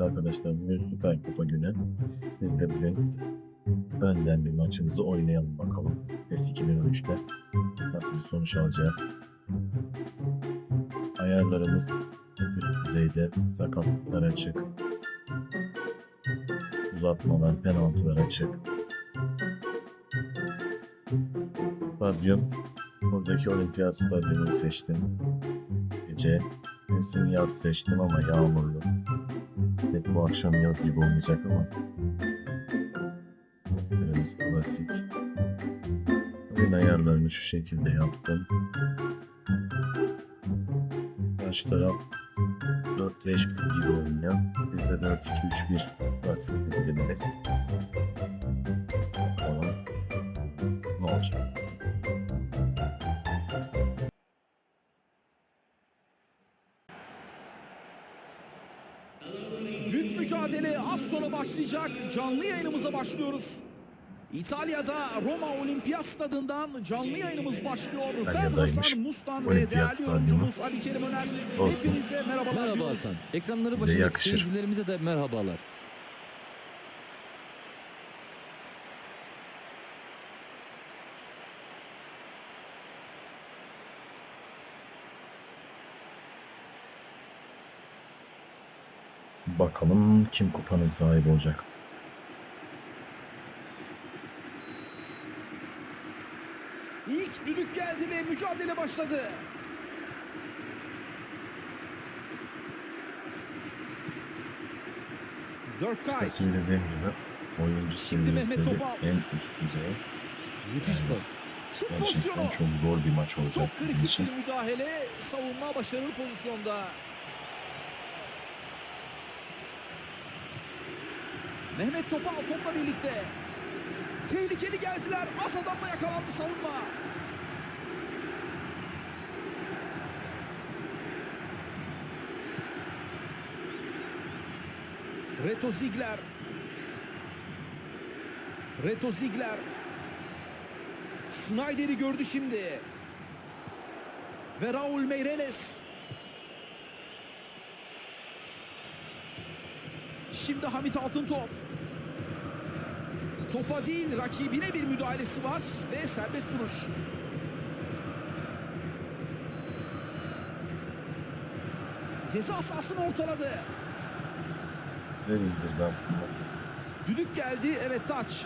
Evet arkadaşlar bugün Süper Kupa günü. Biz de bugün önden bir maçımızı oynayalım bakalım. PES 2013'te nasıl bir sonuç alacağız. Ayarlarımız üst düzeyde sakatlıklar açık. Uzatmalar, penaltılar açık. Stadyum. Buradaki olimpiyat stadyumunu seçtim. Gece Kesin yaz seçtim ama yağmurlu. Pek bu akşam yaz gibi olmayacak ama. Kırmızı klasik. Oyun ayarlarını şu şekilde yaptım. Karşı taraf 4-5-1 gibi oynuyor. Biz de 4-2-3-1 klasik dizilimiz. Bakalım sonra başlayacak. Canlı yayınımıza başlıyoruz. İtalya'da Roma Olimpiyat Stadından canlı yayınımız başlıyor. Ben. Hasan Mustan ve değerli yorumcumuz Ali Kerim Öner. Olsun. Hepinize merhabalar Merhaba diyoruz. Hasan. Ekranları başındaki yakışır. seyircilerimize de merhabalar. Bakalım kim kupanın sahibi olacak. İlk düdük geldi ve mücadele başladı. Dirk Kuyt. Söylediğim gibi oyuncu Şimdi Mehmet Topal. en üst düzey. Müthiş Yani. pas. Gerçekten pozisyonu. çok zor bir maç olacak Çok kritik bir müdahale. Savunma başarılı pozisyonda. Mehmet Topal topla birlikte. Tehlikeli geldiler. Az adamla yakalandı savunma. Reto Ziegler. Reto Ziegler. Snyder'i gördü şimdi. Ve Raul Meireles. Şimdi Hamit Altıntop. Topa değil rakibine bir müdahalesi var ve serbest vuruş. Ceza sahasını ortaladı. Güzel indirdi aslında. Düdük geldi. Evet taç.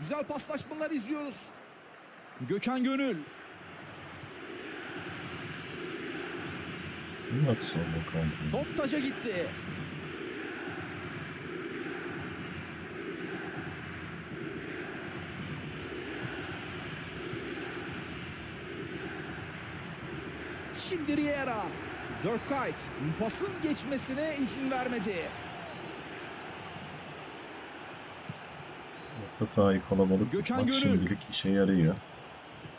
Güzel paslaşmalar izliyoruz. Gökhan Gönül. Top taca gitti. Şimdi Riera. Dirk Kuyt pasın geçmesine izin vermedi. Orta sahayı kalabalık Gökhan tutmak Gönül. şimdilik işe yarıyor.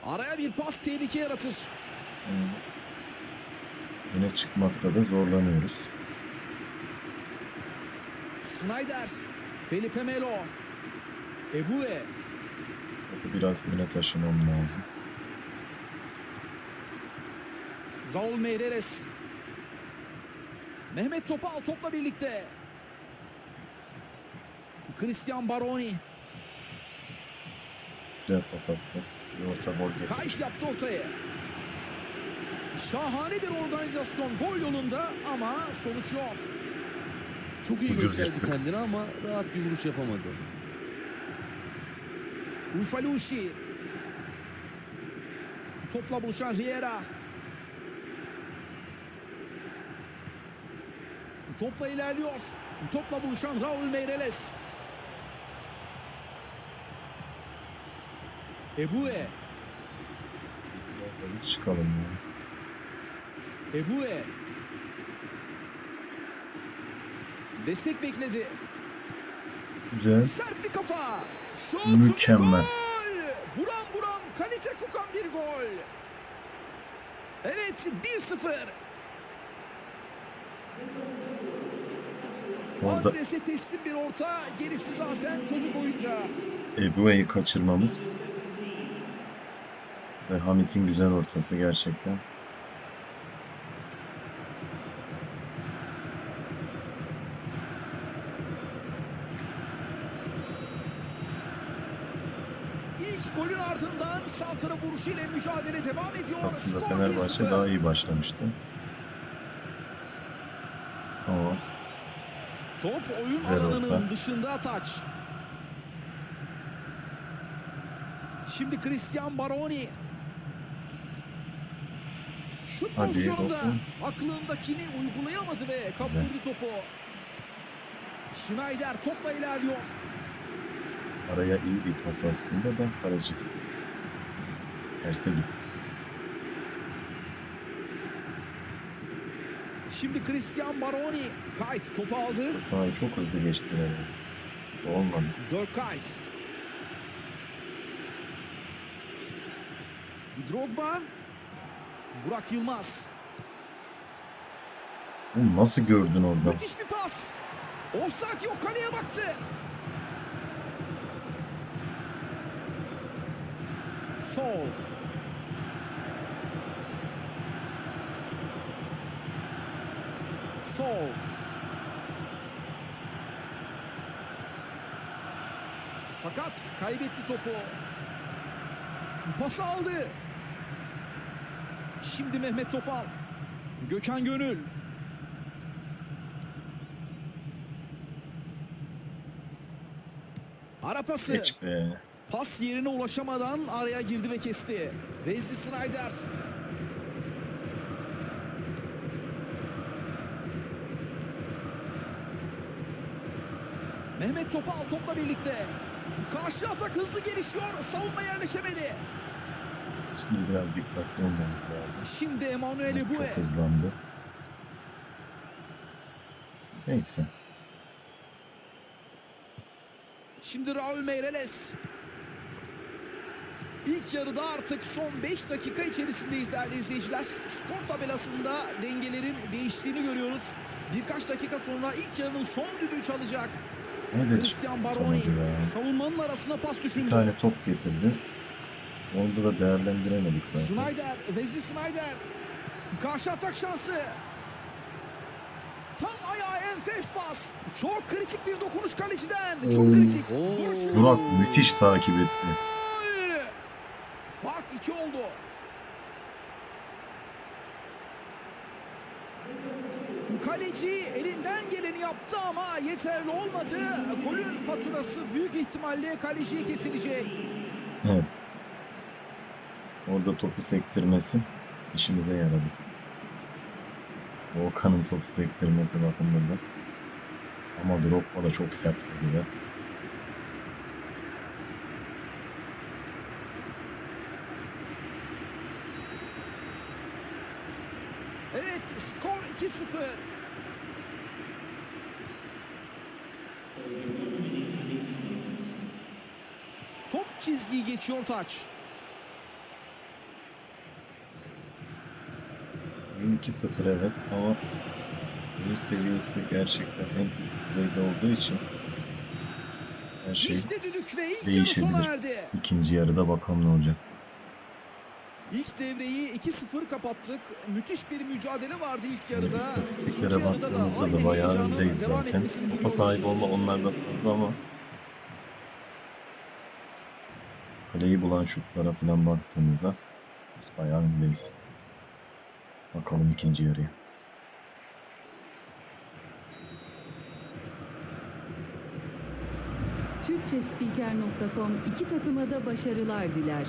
Araya bir pas tehlike yaratır. Yani Yine çıkmakta da zorlanıyoruz. Snyder. Felipe Melo. Ebue. Topu biraz öne taşımam lazım. Raul Meireles. Mehmet Topal topla birlikte. Christian Baroni. Güzel pas attı. Orta gol getirdi. Kayıt yaptı ortaya. Şahane bir organizasyon gol yolunda ama sonuç yok. Çok iyi Ucuz gösterdi yırttık. kendini ama rahat bir vuruş yapamadı. Ulfalushi. Topla buluşan Riera. Topla ilerliyor. Topla buluşan Raul Meireles. Ebue. Biz çıkalım ya. Ebue. Destek bekledi. Güzel. Sert bir kafa. Şut Mükemmel. gol. Buram buram kalite kokan bir gol. Evet 1-0. Orada Adrese teslim bir orta. Gerisi zaten çocuk oyuncağı. Ebru'yu kaçırmamız. Ve Hamit'in güzel ortası gerçekten. İlk golün ardından Santra vuruşu ile mücadele devam ediyor. Aslında Skor Fenerbahçe daha iyi başlamıştı. Top oyun Güzel alanının dışında taç. Şimdi Christian Baroni. Şut Hadi pozisyonunda bakın. aklındakini uygulayamadı ve kaptırdı topu. Schneider topla ilerliyor. araya iyi bir pas aslında da kaleci terse gitti. Şimdi Christian Baroni. Kayt topu aldı. Sahayı çok hızlı geçtiler. Olmadı. Dirk Kuyt. Drogba. Burak Yılmaz. Oğlum nasıl gördün orada? Müthiş bir pas. Offside yok kaleye baktı. Sol. Sol. Fakat kaybetti topu. Pas aldı. Şimdi Mehmet Topal. Gökhan Gönül. Ara pası. Pas yerine ulaşamadan araya girdi ve kesti. Wesley Snyder. Mehmet Topal topla birlikte. Karşı atak hızlı gelişiyor. Savunma yerleşemedi. Şimdi biraz dikkatli olmamız lazım. Şimdi Emanuele Çok Bue. hızlandı. Neyse. Şimdi Raul Meireles. İlk yarıda artık son 5 dakika içerisindeyiz değerli izleyiciler. Skor tabelasında dengelerin değiştiğini görüyoruz. Birkaç dakika sonra ilk yarının son düdüğü çalacak. Nerede Christian Baroni savunmanın arasına pas Bir düşündü. tane top getirdi. Onu da değerlendiremedik zaten. Snyder, Wesley Snyder. Karşı atak şansı. Tam ayağa enfes pas. Çok kritik bir dokunuş kaleciden. Çok Oo. kritik. Oo. Burak müthiş takip etti. Fark 2 oldu. Kaleci elinden geleni yaptı ama yeterli olmadı. Golün faturası büyük ihtimalle kaleciye kesilecek. Evet. Orada topu sektirmesi işimize yaradı. Volkan'ın topu sektirmesi bakımından. Ama Drogba da çok sert vurdu be. Evet skor 2-0. Top çizgiyi geçiyor taç. Oyun 2-0 evet ama oyun seviyesi gerçekten en üst düzeyde olduğu için her şey İşte düdük ve ilk yarı değişebilir. sona erdi. ikinci yarıda bakalım ne olacak. İlk devreyi 2-0 kapattık. Müthiş bir mücadele vardı ilk yarıda. Yarıda da baktığımızda da bayağı devam zaten. Topa sahip olma onlardan fazla ama kaleyi bulan şutlara falan baktığımızda biz bayağı öndeyiz. Bakalım ikinci yarıya. Türkçespiker.com iki takıma da başarılar diler.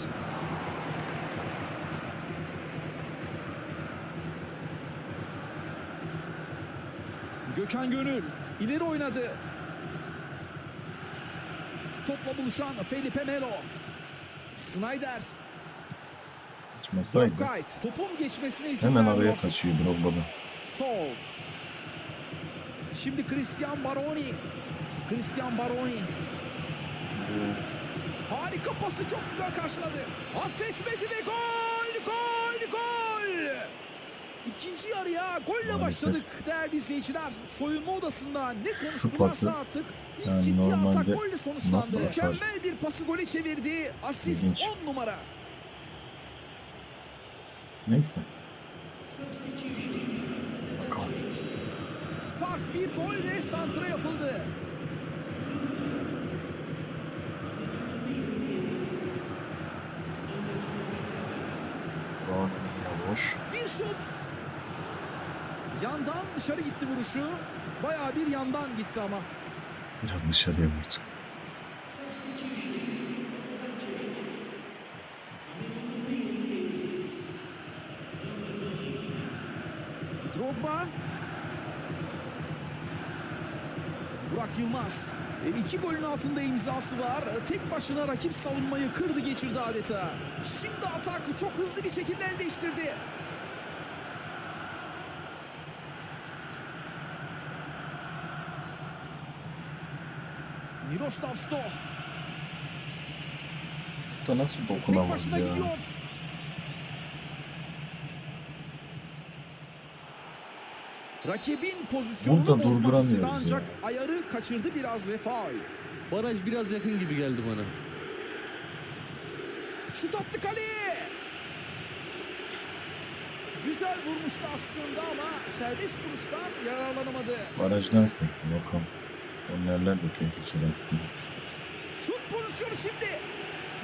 Gökhan Gönül ileri oynadı. Topla buluşan Felipe Melo. Snyder, Kaçmasaydı Dörkayt topun geçmesine izin hemen vermiyor. araya kaçıyor Drogba'da. Sol. Şimdi Christian Baroni. Christian Baroni. Harika pası çok güzel karşıladı. Affetmedi ve! Gol! Gol! Yarıya golle başladık değerli izleyiciler. Soyunma odasında ne konuştularsa artık ilk yani ciddi atak golle sonuçlandı. Mükemmel bir pası gole çevirdi. Asist İlginç. 10 numara. Neyse. Bakalım. Fark bir gol ve santra yapıldı. Boş. Bir şut. Yandan dışarı gitti vuruşu. Bayağı bir yandan gitti ama. Biraz dışarıya vurdu. Drogba. Burak Yılmaz. E, iki golün altında imzası var. E, tek başına rakip savunmayı kırdı geçirdi adeta. Şimdi atak çok hızlı bir şekilde el değiştirdi. Miroslav Stoh Bu da nasıl tek dokunamaz başına ya? gidiyor. Rakibin pozisyonunu Burada bozmak istedi durduramıyoruz ancak ya. ayarı kaçırdı biraz ve faul. Baraj biraz yakın gibi geldi bana. Şut attı kaleye. Güzel vurmuştu aslında ama serbest vuruştan yararlanamadı. Barajdan sekti bakalım. Kornerler de tehlikeli aslında. Şut pozisyonu şimdi.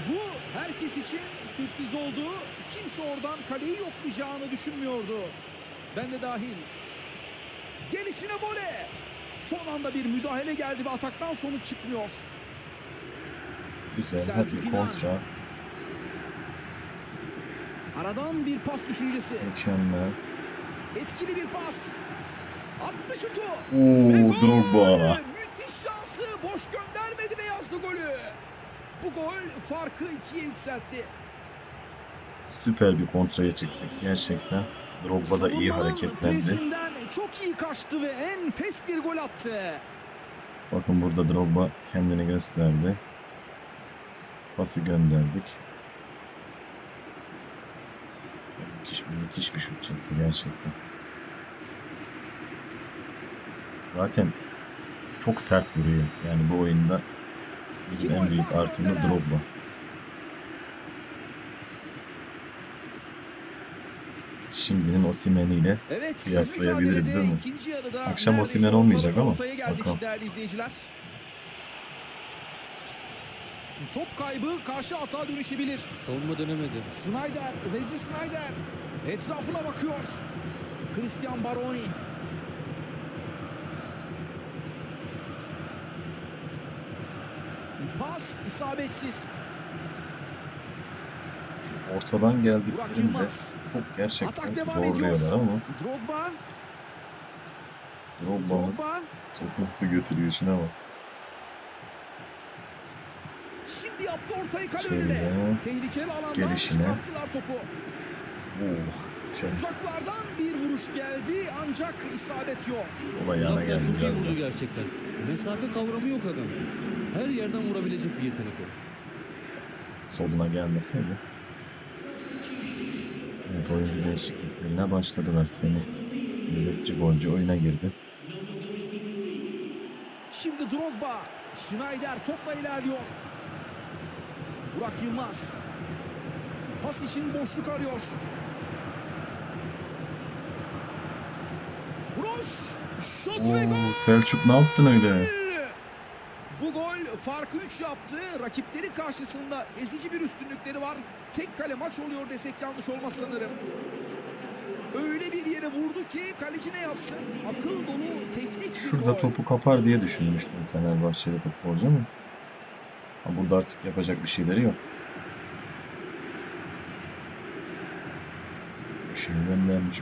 Bu herkes için sürpriz oldu. Kimse oradan kaleyi yoklayacağını düşünmüyordu. Ben de dahil. Gelişine vole. Son anda bir müdahale geldi ve ataktan sonuç çıkmıyor. Güzel. Selçuk İnan. kontra. Aradan bir pas düşüncesi. Mükemmel. Etkili bir pas. Attı şutu. Oo! Drogba. Bu gol farkı ikiye yükseltti. Süper bir kontraya çıktık gerçekten. Drogba da iyi hareketlendi. çok iyi kaçtı ve enfes bir gol attı. Bakın burada Drogba kendini gösterdi. Pası gönderdik. Müthiş, müthiş bir şut çekti gerçekten. Zaten çok sert vuruyor. Yani bu oyunda bizim en gol büyük artımız. Drogba. Şimdinin Osimhen'i ile Evet, Kıyaslayabiliriz, değil mi? Akşam Osimhen olmayacak ama bakalım. değerli izleyiciler. Top kaybı karşı atağa dönüşebilir. Savunma dönemedi. Snyder, Wesley Snyder etrafına bakıyor. Christian Baroni. Pas isabetsiz. ortadan geldiklerinde çok gerçekten Atak devam ediyor. zorluyorlar ama Drogba. Drogba'mız Drogba. topu nasıl götürüyor şuna bak. Şimdi yaptı ortayı kale Şöyle, önüne. Tehlikeli alandan gelişine. çıkarttılar topu. Oo, şey, Uzaklardan bir vuruş geldi ancak isabet yok. olay yana geldi çok iyi vurdu gerçekten. Mesafe kavramı yok adam. Her yerden vurabilecek bir yetenek o. Soluna gelmeseydi. Evet oyuncu değişikliklerine başladılar seni. Nöbetçi golcü oyuna girdi. Şimdi Drogba. Schneider topla ilerliyor. Burak Yılmaz. Pas için boşluk arıyor. Vuruş. Şut ve Oo, gol. Selçuk ne yaptın öyle? Bu gol farkı 3 yaptı. Rakipleri karşısında ezici bir üstünlükleri var. Tek kale maç oluyor desek yanlış olmaz sanırım. Öyle bir yere vurdu ki kaleci ne yapsın? Akıl dolu teknik bir Şurada gol. topu kapar diye düşünmüştüm Fenerbahçeli futbolcu ama. Burada artık yapacak bir şeyleri yok. Bir şey göndermiş.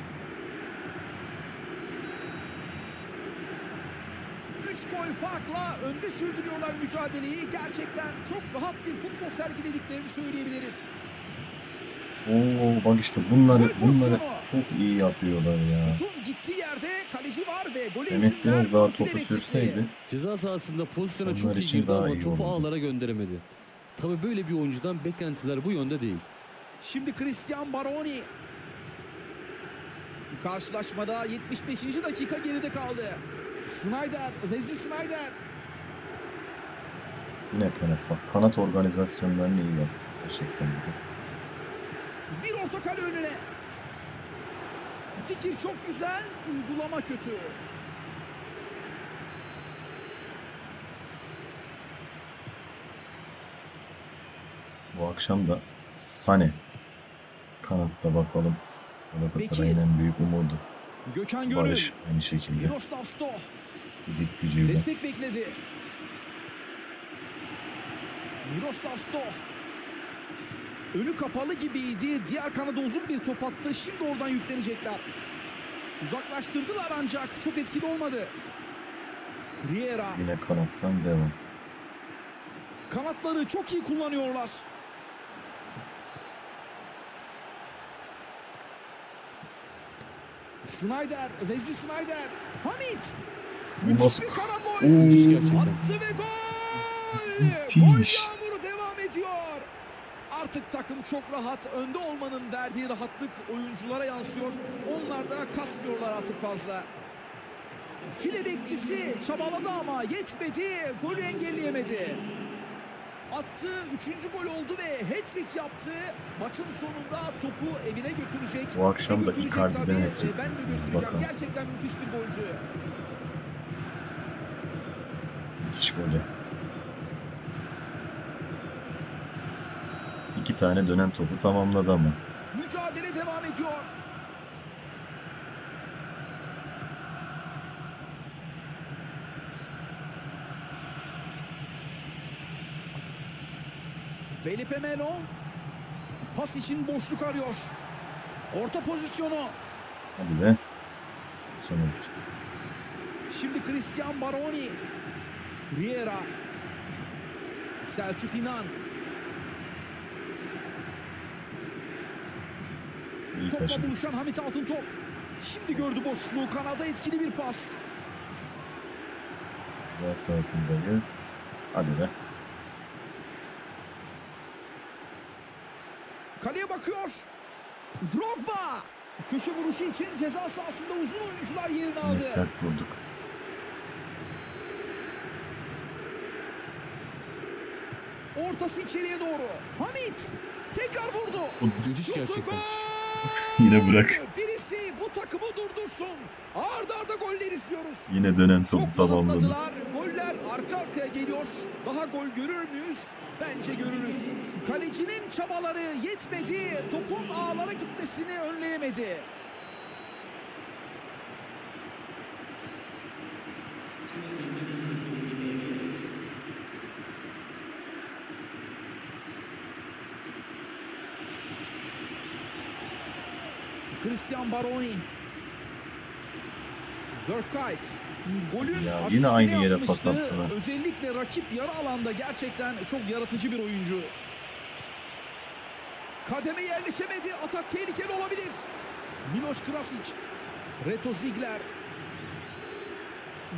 3 gol farkla önde sürdürüyorlar mücadeleyi. Gerçekten çok rahat bir futbol sergilediklerini söyleyebiliriz. Oo bak işte bunları bunları çok iyi yapıyorlar ya. Şutun gittiği yerde kaleci var ve izin Demek biraz vermiyor daha topu sürseydi. Ceza sahasında pozisyona çok iyi girdi ama iyi topu ağlara gönderemedi. Tabi böyle bir oyuncudan beklentiler bu yönde değil. Şimdi Christian Baroni. Karşılaşmada 75. dakika geride kaldı. Snyder, Wesley Snyder. Yine kanat bak. Kanat organizasyonlarını iyi yaptı. Gerçekten de. Bir orta kale önüne. Fikir çok güzel, uygulama kötü. Bu akşam da Sane kanatta bakalım. Galatasaray'ın en büyük umudu. Gökhan Gönül. Barış aynı şekilde. Miroslav Stoh. Fizik gücüyle. Destek bekledi. Miroslav Stoh. Önü kapalı gibiydi. Diğer kanada uzun bir top attı. Şimdi oradan yüklenecekler. Uzaklaştırdılar ancak çok etkili olmadı. Riera. Yine kanattan devam. Kanatları çok iyi kullanıyorlar. Snyder, Wesley Snyder, Hamit. Müthiş bir karambol. Oo. Müthiş gerçekten. Attı ve gol! Gol yağmuru devam ediyor. Artık takım çok rahat. Önde olmanın verdiği rahatlık oyunculara yansıyor. Onlar da kasmıyorlar artık fazla. File bekçisi çabaladı ama yetmedi. Golü engelleyemedi. Attığı üçüncü gol oldu ve hat-trick yaptı. Maçın sonunda topu evine götürecek. Bu akşam da Icardi'den hat-trick Ben mi götüreceğim? bakalım. Gerçekten müthiş bir golcü. Müthiş golü. İki tane dönen topu tamamladı ama. Mücadele devam ediyor. Felipe Melo pas için boşluk arıyor. Orta pozisyonu. Hadi be. Sonuç. Şimdi Christian Baroni. Riera. Selçuk İnan. İyi Topla buluşan Hamit Altıntop. Şimdi gördü boşluğu. Kanada etkili bir pas. Ceza sahasındayız. Hadi be. Kaleye bakıyor. Drogba. Köşe vuruşu için ceza sahasında uzun oyuncular yerini aldı. sert vurduk. Ortası içeriye doğru. Hamit tekrar vurdu. Müthiş Şutu gerçekten. Yine bırak. Birisi bu takımı durdursun. Arda arda goller istiyoruz. Yine dönen topu tamamladı. Goller arka arkaya geliyor. Daha gol görür müyüz? Bence görürüz. Kalecinin çabaları yetmedi. Topun ağlara gitmesini önleyemedi. Christian Baroni. Dirk Kuyt. Golün Ya, yine aynı yere pas yapmıştı. attılar. Özellikle rakip yarı alanda gerçekten çok yaratıcı bir oyuncu. Kademe yerleşemedi. Atak tehlikeli olabilir. Miloš Krasic. Reto Ziegler.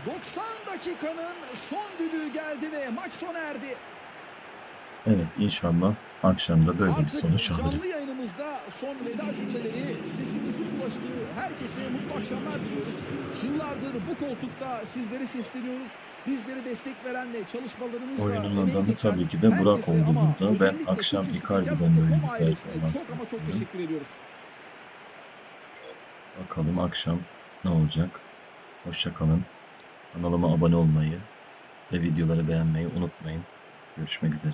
90 dakikanın son düdüğü geldi ve maç sona erdi. Evet inşallah akşamda böyle bir sonuç alırız. yayınımızda son veda cümleleri sesimizin ulaştığı herkese mutlu akşamlar diliyoruz. Yıllardır bu koltukta sizlere sesleniyoruz. Bizlere destek veren ve çalışmalarınızla Oyunun adamı tabii ki de Burak herkese oldu ama burada. Ben akşam Icardi'den böyle bir performans çok ama çok teşekkür ediyoruz. Bakalım akşam ne olacak. Hoşça kalın. Kanalıma abone olmayı ve videoları beğenmeyi unutmayın. Görüşmek üzere.